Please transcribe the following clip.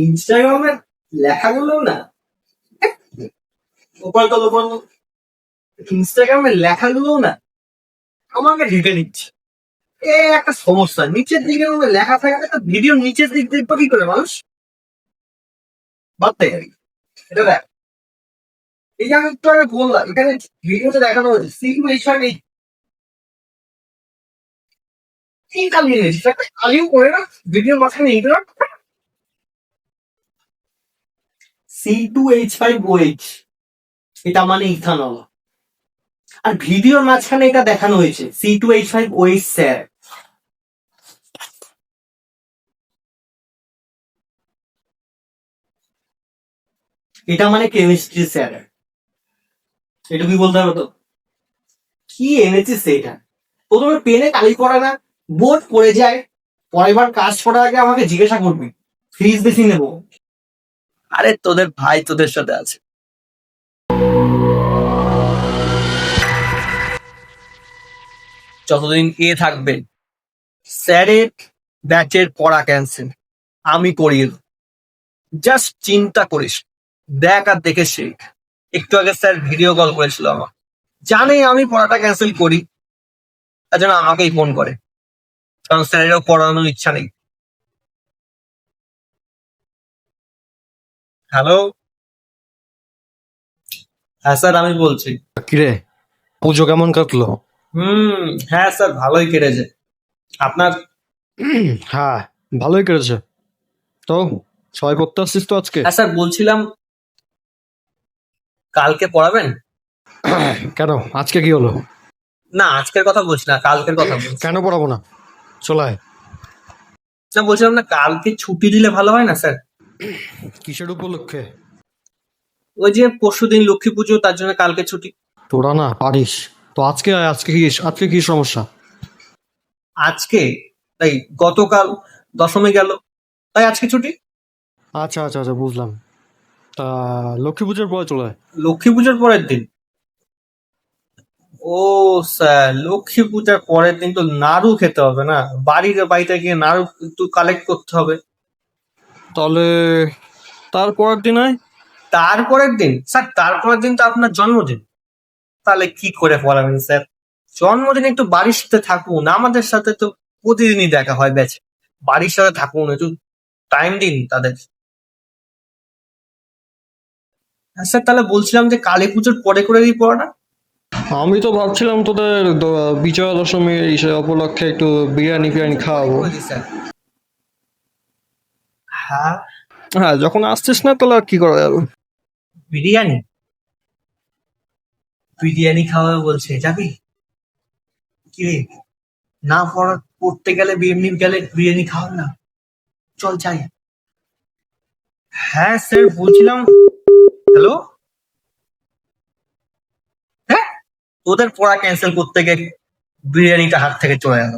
ইনস্টাগ্রামের লেখাগুলো না। গোপাল তো গোপাল ইনস্টাগ্রামের লেখাগুলো না। আমাকে ঢেকে নিচ্ছে। এ একটা সমস্যা, নিচের দিকে লেখা থাকে একটা ভিডিও নিচের দিক দেখব কি করে মানুষ? বাদ দেয়। এটা দেখ এই যে আমি একটু আগে বললাম, এখানে ভিডিওতে দেখানো হয়েছে সিকিউ এই মাঝখানে এটা মানে ইথানল আর ভিডিওর মাঝখানে এটা দেখানো হয়েছে C two H five O H sir এটা মানে কেমিস্ট্রি স্যার এটুকুই বলতে হবে তো? কি এনেছিস এটা প্রথমে পেনে কালি করে না, বোর্ড পড়ে যায় পরের বার কাজ করার আগে আমাকে জিজ্ঞাসা করবি, ফ্রিজ বেশি নেব। আরে তোদের ভাই তোদের সাথে আছে। যতদিন এ থাকবে, স্যারের ব্যাচের পড়া ক্যান্সেল আমি করিয়ে জাস্ট চিন্তা করিস, দেখ আর দেখে শেখ। একটু আগে স্যার ভিডিও কল করেছিল আমার জানে আমি পড়াটা ক্যান্সেল করি তার জন্য আমাকেই ফোন করে। কারণ স্যারেরও পড়ানোর ইচ্ছা নেই। হ্যালো হ্যাঁ স্যার আমি বলছি। কিরে? পুজো কেমন কাটলো? হুম হ্যাঁ স্যার ভালোই কেটেছে। আপনার? হ্যাঁ ভালোই কেটেছে। তো সবাই পড়তে আসছিস তো আজকে? হ্যাঁ স্যার বলছিলাম কালকে পড়াবেন? কেন? আজকে কি হলো? না আজকের কথা বলছি না কালকের কথা বলছি। কেন পড়াবো না? চলায় স্যার বলছিলাম না কালকে ছুটি দিলে ভালো হয় না স্যার? কিসের উপলক্ষে? ওই যে পরশু দিন লক্ষ্মী পুজো তার জন্য কালকে ছুটি। তোরা না পারিস। তো আজকে আয়, আজকে কি আজকে কি সমস্যা? আজকে? তাই গতকাল দশমী গেল। তাই আজকে ছুটি? আচ্ছা আচ্ছা আচ্ছা বুঝলাম। তা লক্ষ্মী পুজোর পরে চলে। লক্ষ্মী পুজোর পরের দিন? ও স্যার লক্ষ্মী পূজার পরের দিন তো নাড়ু খেতে হবে না? বাড়ির বাড়িতে গিয়ে নাড়ু একটু কালেক্ট করতে হবে। তাহলে তারপরের দিন আয়। তারপরের দিন? স্যার তারপরের দিন তো আপনার জন্মদিন। তাহলে কি করে পড়াবেন স্যার? জন্মদিন একটু বাড়ির সাথে থাকুন আমাদের সাথে তো প্রতিদিনই দেখা হয় ব্যাচ বাড়ির সাথে থাকুন একটু টাইম দিন তাদের। স্যার তাহলে বলছিলাম যে কালী পুজোর পরে করে দিই পড়াটা আমি তো ভাবছিলাম তোদের বিজয়া দশমীর এই উপলক্ষে একটু বিরিয়ানি ফিরিয়ানি খাওয়াবো। করে স্যার। হ্যাঁ? হ্যাঁ যখন আসছিস না তাহলে আর কি করা যাবে? বিরিয়ানি? বিরিয়ানি খাওয়াবে বলছে যাবি? কি রে? না পড়া পড়তে গেলে বিরিয়ানি গেলে বিরিয়ানি খাওয়ান না। চল যাই। হ্যাঁ স্যার বলছিলাম হ্যালো হ্যাঁ? ওদের পড়া ক্যান্সেল করতে গিয়ে বিরিয়ানিটা হাত থেকে চলে গেল।